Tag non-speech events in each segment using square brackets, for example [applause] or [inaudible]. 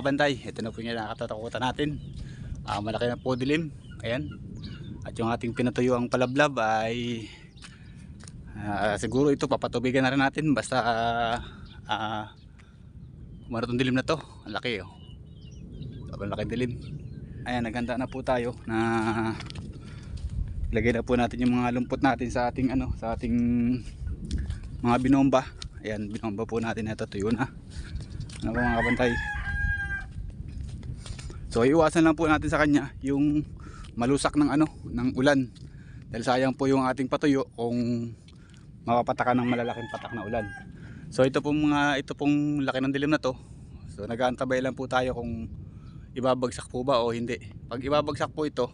mga bantay. Ito na po yung nakatatakutan natin. Ah, malaki na po dilim. Ayan. At yung ating pinatuyo ang palablab ay ah, siguro ito papatubigan na rin natin basta ah uh, maratong dilim na to. Ang laki oh. Sobrang laki dilim. Ayan, naghanda na po tayo na ilagay na po natin yung mga lumpot natin sa ating ano, sa ating mga binomba. Ayan, binomba po natin ito. Tuyo na. Ano po mga kabantay. So iwasan lang po natin sa kanya yung malusak ng ano, ng ulan. Dahil sayang po yung ating patuyo kung mapapatakan ng malalaking patak na ulan. So ito pong mga ito pong laki ng dilim na to. So nag-aantabay lang po tayo kung ibabagsak po ba o hindi. Pag ibabagsak po ito,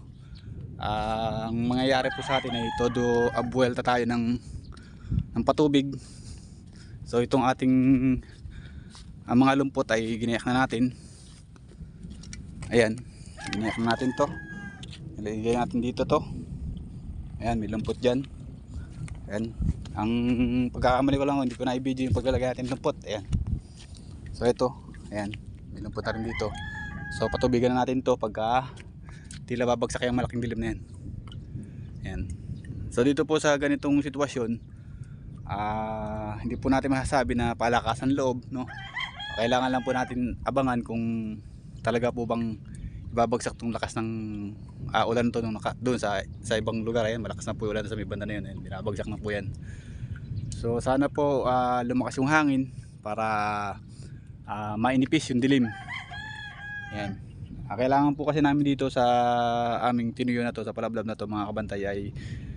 ah, ang mangyayari po sa atin ay todo abuelta tayo ng ng patubig. So itong ating ang mga lumpot ay ginayak na natin. Ayan, ginayak na natin to. Ilagay natin dito to. Ayan, may lumpot dyan. Ayan. Ang pagkakamali ko lang, hindi ko na i-video yung paglalagay natin lumpot. Ayan. So ito, ayan, may lumpot na rin dito. So patubigan na natin to pagka tila babagsak yung malaking dilim na yan. Ayan. So dito po sa ganitong sitwasyon, ah hindi po natin masasabi na palakasan loob, no? Kailangan lang po natin abangan kung talaga po bang ibabagsak tong lakas ng ah, ulan to nung naka, doon sa sa ibang lugar? Ayan malakas na po ulan sa may banda na yun. Ayan, binabagsak na po yan. So sana po ah, lumakas yung hangin para ah, mainipis yung dilim. Ayan. Ah, kailangan po kasi namin dito sa aming tinuyo na to sa palablab na to mga kabantay ay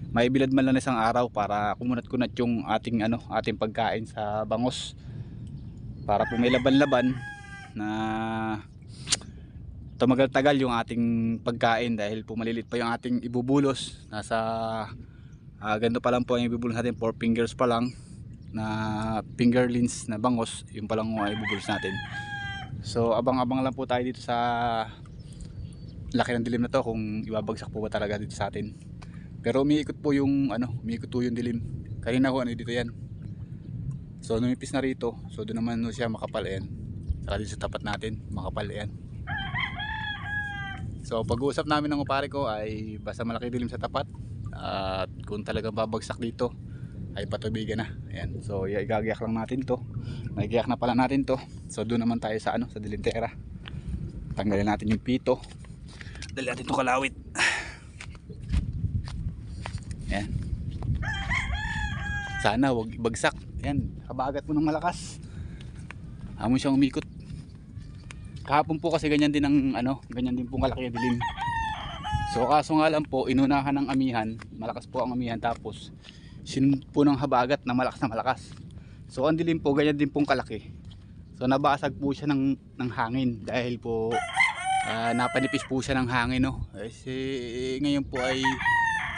maibilad man lang isang araw para kumunat-kunat yung ating ano ating pagkain sa bangos. Para po may laban-laban na tumagal-tagal yung ating pagkain dahil po malilit pa yung ating ibubulos. Nasa uh, ganito pa lang po ang ibubulos natin 4 fingers pa lang na fingerlings na bangos yung pa lang ang ibubulos natin. So abang-abang lang po tayo dito sa laki ng dilim na to kung ibabagsak po ba talaga dito sa atin. Pero umiikot po yung ano umiikot po yung dilim. Kanina ko ano dito yan. So numipis na rito so doon naman no siya makapal yan saka dito sa tapat natin makapal yan So pag-uusap namin ng upare ko ay basta malaki dilim sa tapat at kung talagang babagsak dito ay patubigan na. Ayan. So igagayak lang natin to. Nagiyak na pala natin to. So doon naman tayo sa ano sa dilintera. Tanggalin natin yung pito. Dali natin to kalawit. Ayan. Sana wag bagsak. Ayan. Kabagat mo ng malakas. Hamon siyang umikot kahapon po kasi ganyan din ang ano, ganyan din pong kalaki ang dilim. So kaso nga lang po, inunahan ng amihan, malakas po ang amihan tapos sinunod po ng habagat na malakas na malakas. So ang dilim po, ganyan din pong kalaki. So nabasag po siya ng, ng hangin dahil po ah, napanipis po siya ng hangin no. Kasi ngayon po ay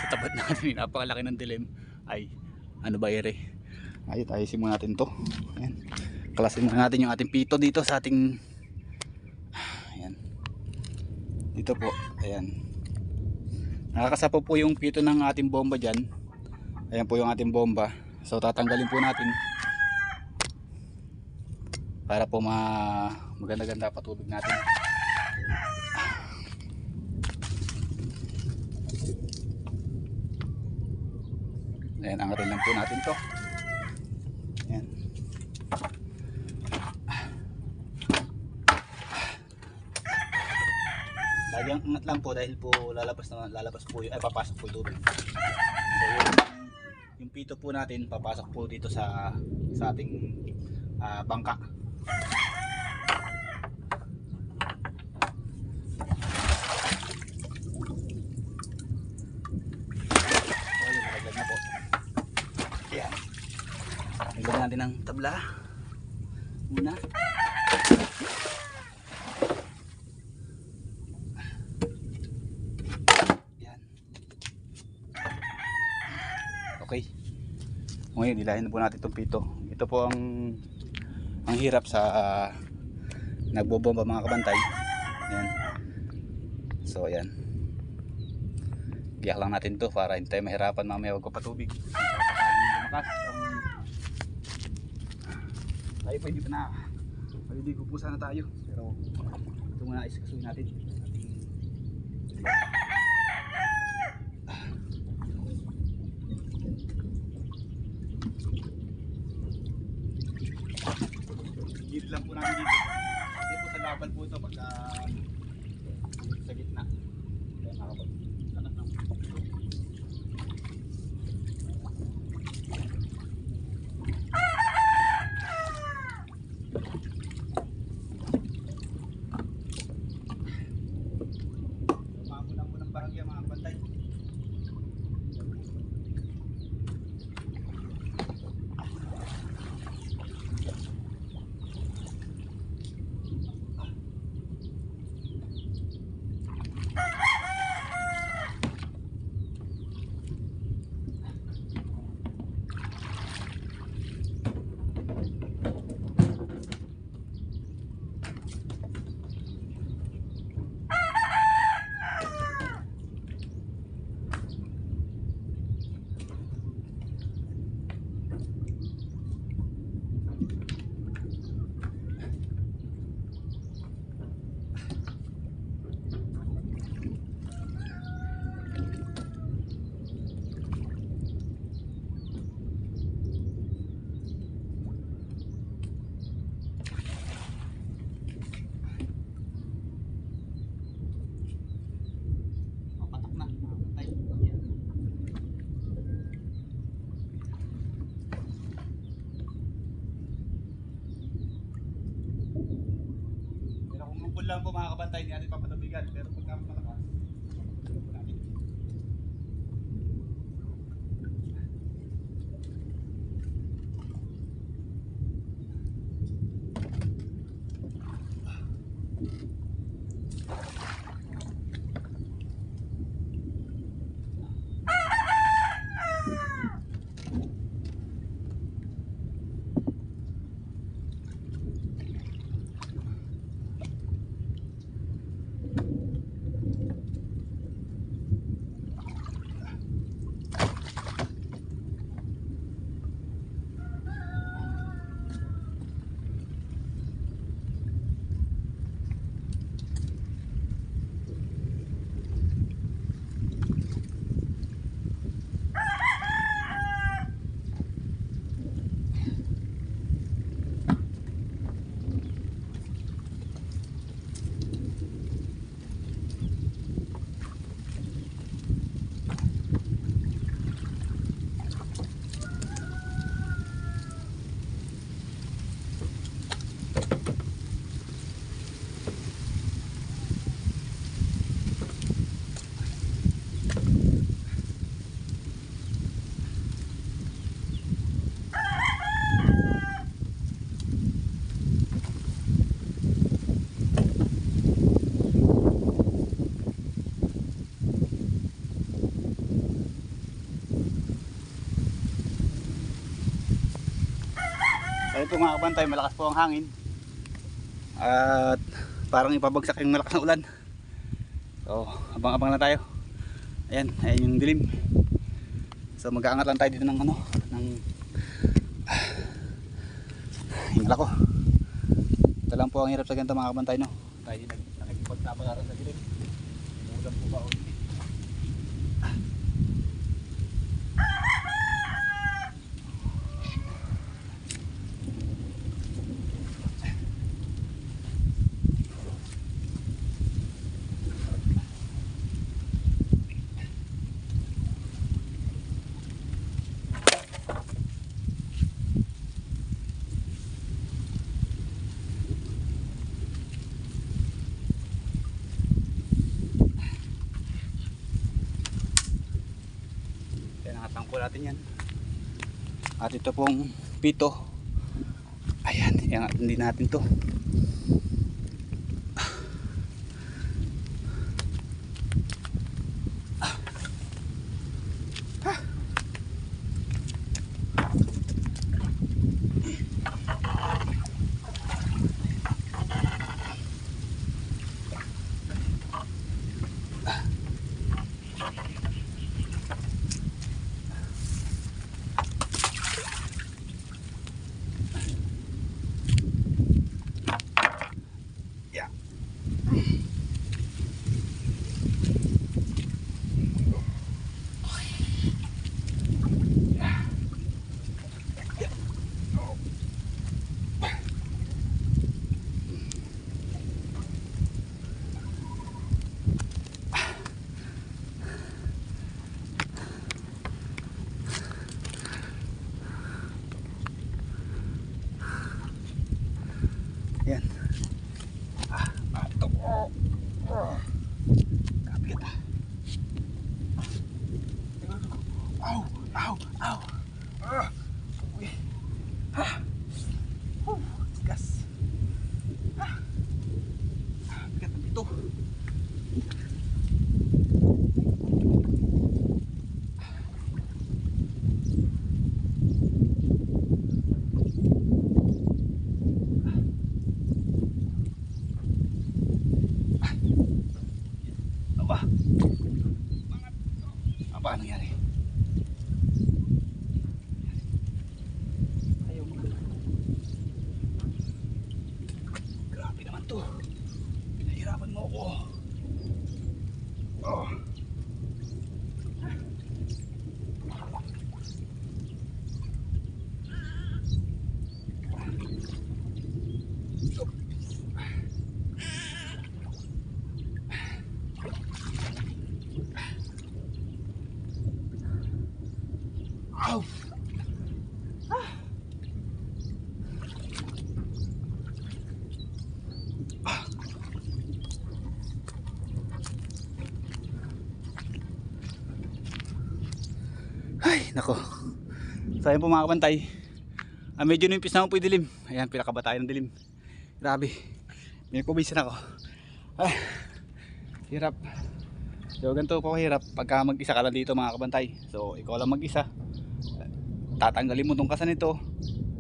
sa tapat [laughs] natin, napakalaki ng dilim ay ano ba ere. Ayun, ayusin muna natin to. Ayan. Klasin muna natin yung ating pito dito sa ating dito po ayan. Nakakasapo po yung pito ng ating bomba dyan. Ayan po yung ating bomba. So tatanggalin po natin. Para po ma maganda ganda patubig natin. Ayan angatin lang po natin to lang dahil po lalabas na lalabas po ay papasok po tubig. So yung, yung pito po natin papasok po dito sa sa ating ah, bangka. Nalaglag natin ng tabla. Muna. Yan. Okay. Ngayon, ilahin na po natin itong pito. Ito po ang ang hirap sa uh, nagbobomba mga kabantay. Yan. So, ayan. Giyak lang natin to para hindi tayo mahirapan mamaya wag ko patubig. Makas. Um, tayo pa hindi pa na Maliligo po sana tayo. Pero ito muna isikasuhin natin. Kabantay, hindi natin papatubigan. Pero pagka malakas, tuloy po natin. Ayun po mga kabantay, malakas po ang hangin. At parang ipabagsak yung malakas na ulan. So, abang-abang na tayo. Ayan, ayan yung dilim. So mag-aangat lang tayo dito ng ano, ng [sighs] hingala ko. Ito lang po ang hirap sa ganito mga kabantay no. Tayo nag nakikipagtapalaran sa dilim. Umulan po ba natin yan. At ito pong pito. Ayan, iangat din natin to. Nako. Sayang po mga kabantay. Ah, medyo nimpis na po yung dilim. Ayan, pinakaba tayo ng dilim. Grabe. Minikubisan ako. Ay, hirap. So, ganito po kahirap pagka mag-isa ka lang dito mga kabantay. So, ikaw lang mag-isa. Tatanggalin mo tong kasa nito.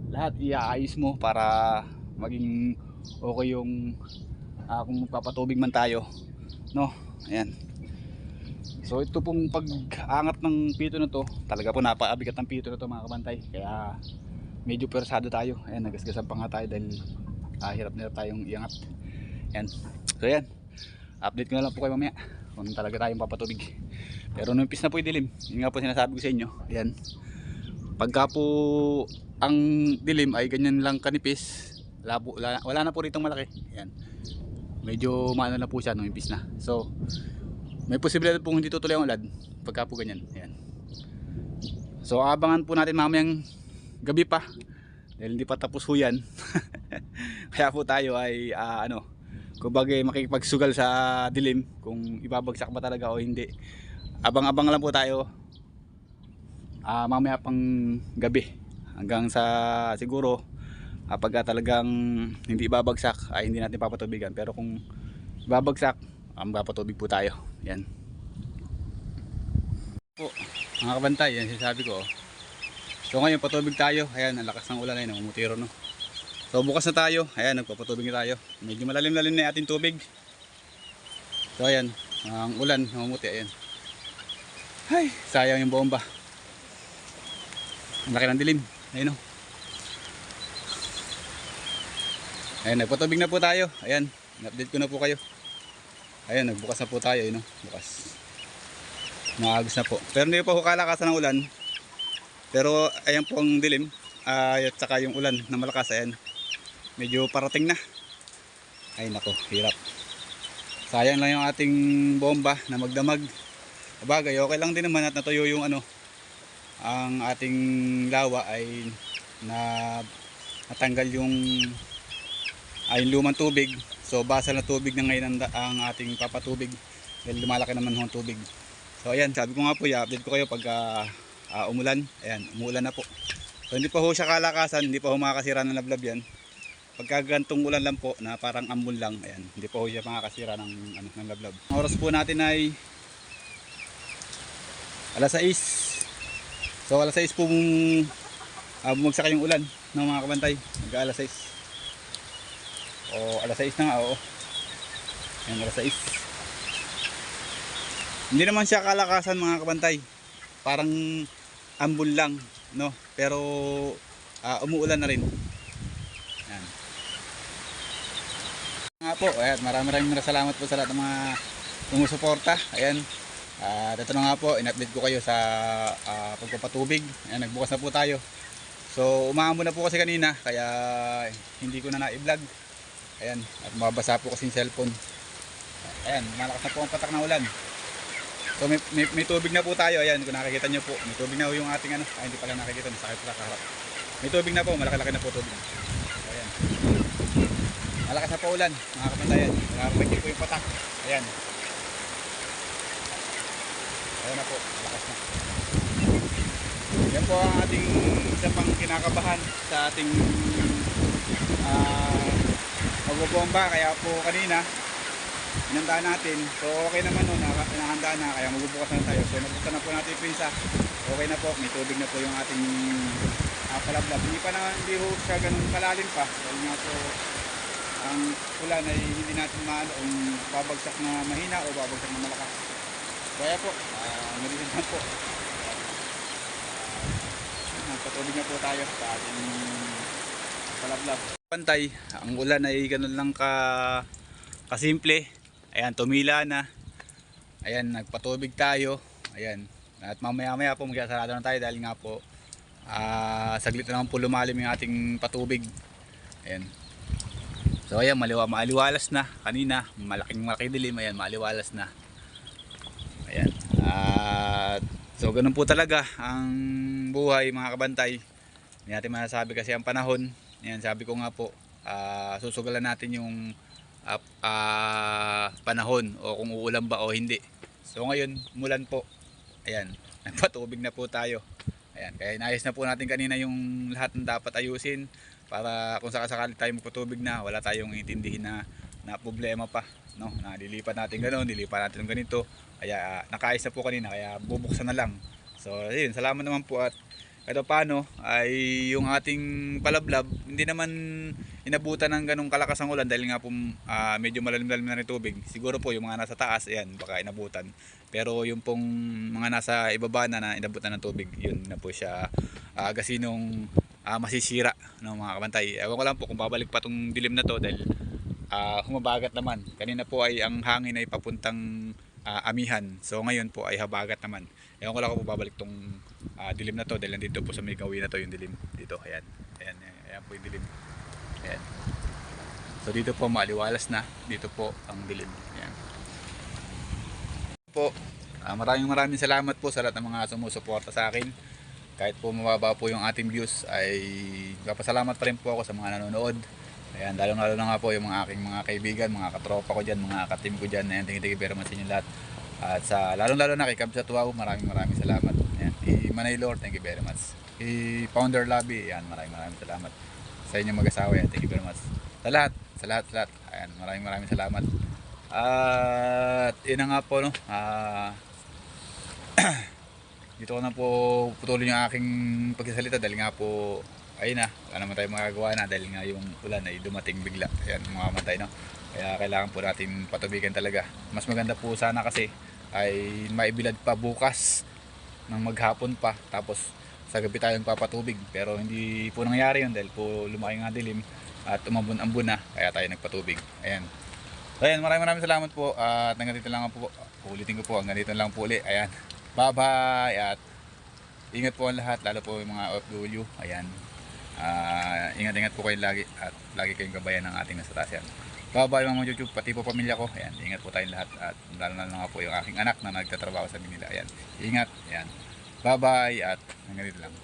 Lahat iaayos mo para maging okay yung ah, kung magpapatubig man tayo. No? Ayan. So ito pong pag-angat ng pito na to, talaga po napakabigat ng pito na to mga kabantay. Kaya medyo persado tayo. Ayan, nagasgasan pa nga tayo dahil ah, hirap na tayong iangat. Ayan. So ayan, update ko na lang po kayo mamaya kung talaga tayong papatubig. Pero nung umpis na po yung dilim, yun nga po sinasabi ko sa inyo. Ayan. Pagka po ang dilim ay ganyan lang kanipis, wala, po, wala, wala na po rito malaki. Ayan. Medyo maano na po siya nung umpis na. So, may posibilidad pong hindi tutuloy ang ulan pagka po ganyan. Ayan. So abangan po natin mamayang gabi pa dahil hindi pa tapos ho yan. [laughs] Kaya po tayo ay ah, ano, kumbaga makikipagsugal sa dilim kung ibabagsak ba talaga o hindi. Abang-abang lang po tayo ah, mamaya pang gabi hanggang sa siguro ah, pagka talagang hindi ibabagsak ay hindi natin papatubigan pero kung ibabagsak ang papatubig po tayo yan. Po mga kabantay yan sinasabi ko oh. so ngayon patubig tayo. Ayan ang lakas ng ulan ay namumutiro no? So bukas na tayo. Ayan nagpapatubig na tayo. Medyo malalim lalim na ating tubig. So ayan ang ulan namumuti ayan. Ay sayang yung bomba. Ang laki ng dilim. Ayun o ayan nagpatubig na po tayo. Ayan update ko na po kayo Ayan, nagbukas na po tayo, yun, no? bukas. Maagos na po. Pero hindi po kalakasan ng ulan. Pero ayan po ang dilim. Ay, at saka yung ulan na malakas, ayan. Medyo parating na. Ay nako, hirap. Sayang lang yung ating bomba na magdamag. Bagay, okay lang din naman at natuyo yung ano, ang ating lawa ay na natanggal yung ay lumang tubig So basal na tubig na ngayon ang, ang ating papatubig dahil lumalaki naman ho ang tubig. So ayan, sabi ko nga po, i-update ko kayo pag ah, ah, umulan. Ayan, umulan na po. So hindi pa ho siya kalakasan, hindi pa ho makakasira ng lablab yan. Pagka gantong ulan lang po na parang ambon lang, ayan, hindi pa ho siya makakasira ng, ano, ng lablab. Ang oras po natin ay alas 6. So alas 6 po uh, bumagsak yung ulan ng mga kabantay. Mag alas 6. O alas 6 na nga, oo. Ayan, alas 6. Hindi naman siya kalakasan mga kabantay. Parang ambul lang, no? Pero ah, umuulan na rin. Ayan. Nga po, ayan, maraming maraming salamat po sa lahat ng mga sumusuporta. Ayan. At ito na nga po, in-update ko kayo sa ah, pagpapatubig. Ayan, nagbukas na po tayo. So, umaambon na po kasi kanina, kaya hindi ko na na-vlog. Ayan, at mabasa po kasi yung cellphone. Ayan, malakas na po ang patak ng ulan. So may, may, may tubig na po tayo. Ayan, kung nakikita nyo po. May tubig na po yung ating ano. Ay, hindi pala nakikita. Masakit pala kaharap. May tubig na po. Malaki-laki na po tubig. Ayan. Malakas na po ulan. Mga kapantayan. Nakapagin po yung patak. Ayan. Ayan na po. Malakas na. yan po ang ating isa pang kinakabahan sa ating uh, magbobomba. Kaya po kanina, inandaan natin. So okay naman no, naka- nakahanda na, kaya magbubukas na tayo. So nabuksan na po natin yung pinsa. Okay na po, may tubig na po yung ating uh, palablab. Hindi pa na, hindi ho siya ganun kalalim pa. Dahil nga po, ang ulan ay hindi natin maano kung babagsak na mahina o babagsak na malakas. Kaya po, uh, narinig na po. Nagpatubig na po tayo sa ating palablab. Pantay, ang ulan ay ganun lang ka kasimple. Ayan, tumila na. Ayan, nagpatubig tayo. Ayan. At mamaya maya po magsasarado na tayo dahil nga po ah saglit na naman po lumalim yung ating patubig. Ayan. So ayan, maliwa, maaliwalas na. Kanina, malaking malaki dilim. Ayan, maaliwalas na. Ayan. At so ganun po talaga ang buhay mga kabantay. Hindi natin masasabi kasi ang panahon. Ayan, sabi ko nga po, ah, susugalan natin yung ah, ah, panahon o kung uulan ba o hindi. So ngayon, mulan po. Ayan, [laughs] nagpatubig na po tayo. Ayan, kaya inayos na po natin kanina yung lahat ng dapat ayusin para kung sakasakali tayo magpatubig na, wala tayong intindihin na, na problema pa. No? Na lilipat natin gano'n, lilipat natin ganito. Kaya ah, nakaayos na po kanina, kaya bubuksan na lang. So, ayun, salamat naman po at kahit paano ay yung ating palablab hindi naman inabutan ng ganong kalakas ang ulan dahil nga po ah, medyo malalim-lalim na rin tubig. Siguro po yung mga nasa taas ayan baka inabutan. Pero yung pong mga nasa ibaba na na inabutan ng tubig yun na po siya uh, gasinong ah, masisira ng mga kabantay. Ewan ko lang po kung babalik pa tong dilim na to dahil ah, humabagat naman. Kanina po ay ang hangin ay papuntang ah, amihan. So ngayon po ay habagat naman ewan ko lang kung babalik tong ah, dilim na to dahil nandito po sa may gawi na to yung dilim dito. Ayan. Ayan, ayan po yung dilim. Ayan. So dito po maliwalas na. Dito po ang dilim. Ayan. Po ah, maraming maraming salamat po sa lahat ng mga sumusuporta sa akin. Kahit po mababa po yung ating views ay kapasalamat pa rin po ako sa mga nanonood. Ayan lalo lalo na nga po yung mga aking mga kaibigan mga katropa ko dyan mga katim ko dyan. Ayan very much sa inyo lahat at sa lalong lalo na kay Kabsat Wow, maraming maraming salamat. Ayan. Kay Manay Lord, thank you very much. Kay Founder Lobby, ayan, maraming maraming salamat. Sa inyong mag-asawa, yan, thank you very much. Sa lahat, sa lahat, sa lahat. Ayan, maraming maraming salamat. At yun na nga po, no. Ah, [clears throat] dito ko na po putulin yung aking pagsasalita dahil nga po ayun na, wala naman tayo magagawa na dahil nga yung ulan ay dumating bigla. Ayan, mga matay, no. Kaya kailangan po natin patubigan talaga. Mas maganda po sana kasi ay maibilad pa bukas ng maghapon pa. Tapos sa gabi tayong papatubig pero hindi po nangyari yun dahil po lumaki nga dilim at umambon-ambon na. Kaya tayo nagpatubig. Ayan. Ayan maraming maraming salamat po. At hanggang dito lang po. Ulitin ko po hanggang dito lang po ulit. Ayan. Bye bye at ingat po ang lahat lalo po yung mga OFW ayan. Ah, ingat-ingat po kayo lagi at lagi kayong gabayan ng ating nasa taas yan Bye-bye mga YouTube, pati po pamilya ko. Ayan, ingat po tayong lahat. At lalo na nga po yung aking anak na nagtatrabaho sa Manila. Ayan, ingat. Ayan. Bye-bye at hanggang dito lang.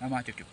Ah, mga YouTube.